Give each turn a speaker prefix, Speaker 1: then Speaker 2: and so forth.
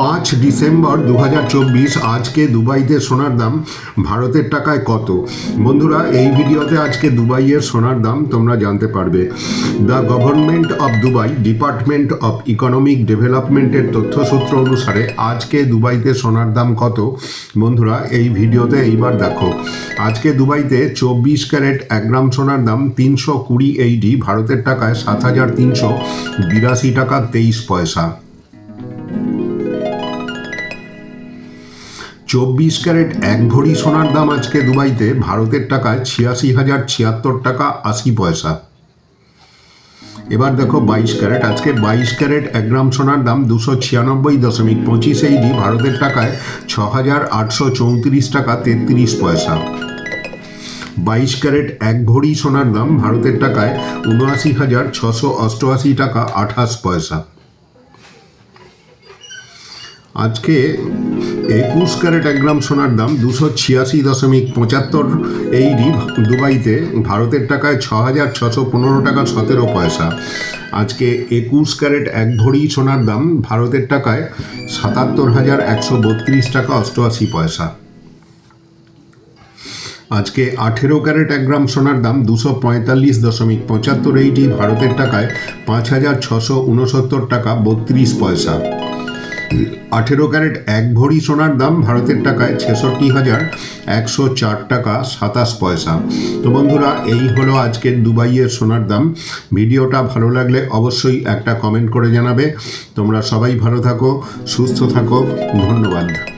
Speaker 1: পাঁচ ডিসেম্বর দু হাজার চব্বিশ, আজকে দুবাইতে সোনার দাম ভারতের টাকায় কত? বন্ধুরা, এই ভিডিওতে আজকে দুবাইয়ের সোনার দাম তোমরা জানতে পারবে। The government of Dubai, department of economic ডেভেলপমেন্টের তথ্যসূত্র অনুসারে আজকে দুবাইতে সোনার দাম কত? বন্ধুরা, এই ভিডিওতে এইবার দেখো। আজকে দুবাইতে চব্বিশ ক্যারেট এক গ্রাম সোনার দাম তিনশো কুড়ি এইডি ভারতের টাকায় সাত হাজার তিনশো বিরাশি টাকা তেইশ পয়সা। চব্বিশ ক্যারেট এক ভরি সোনার দাম আজকে দুবাইতে। ভারতের টাকায় ছিয়াশি হাজার ছিয়াত্তর টাকা আশি পয়সা। এবার দেখো বাইশ ক্যারেট। আজকে বাইশ ক্যারেট এক গ্রাম সোনার দাম দুশো ছিয়ানব্বই দশমিক পঁচিশ এইডি ভারতের টাকায় ছ হাজার আটশো চৌত্রিশ টাকা তেত্রিশ পয়সা। বাইশ ক্যারেট এক ভরি সোনার দাম ভারতের টাকায় উনআশি হাজার ছশো অষ্টআশি টাকা আঠাশ পয়সা। আজকে একুশ ক্যারেট এক গ্রাম সোনার দাম দুশো ছিয়াশি দশমিক পঁচাত্তর এইডি দুবাইতে ভারতের টাকায় ছ হাজার ছশো পনেরো টাকা সতেরো পয়সা। আজকে একুশ ক্যারেট এক ভরি সোনার দাম ভারতের টাকায় সাতাত্তর হাজার একশো বত্রিশ টাকা অষ্টআশি পয়সা। আজকে আঠেরো ক্যারেট এক গ্রাম সোনার দাম দুশো পঁয়তাল্লিশ দশমিক পঁচাত্তর এইটি ভারতের টাকায় পাঁচ হাজার ছশো উনসত্তর টাকা বত্রিশ পয়সা। আঠেরো ক্যারেট এক ভরি সোনার দাম, ভারতের টাকায় ছেষট্টি হাজার একশো চার টাকা সাতাশ পয়সা। তো বন্ধুরা, এই হলো আজকের দুবাইয়ের সোনার দাম। ভিডিওটা ভালো লাগলে অবশ্যই একটা কমেন্ট করে জানাবে। তোমরা সবাই ভালো থাকো, সুস্থ থাকো, ধন্যবাদ।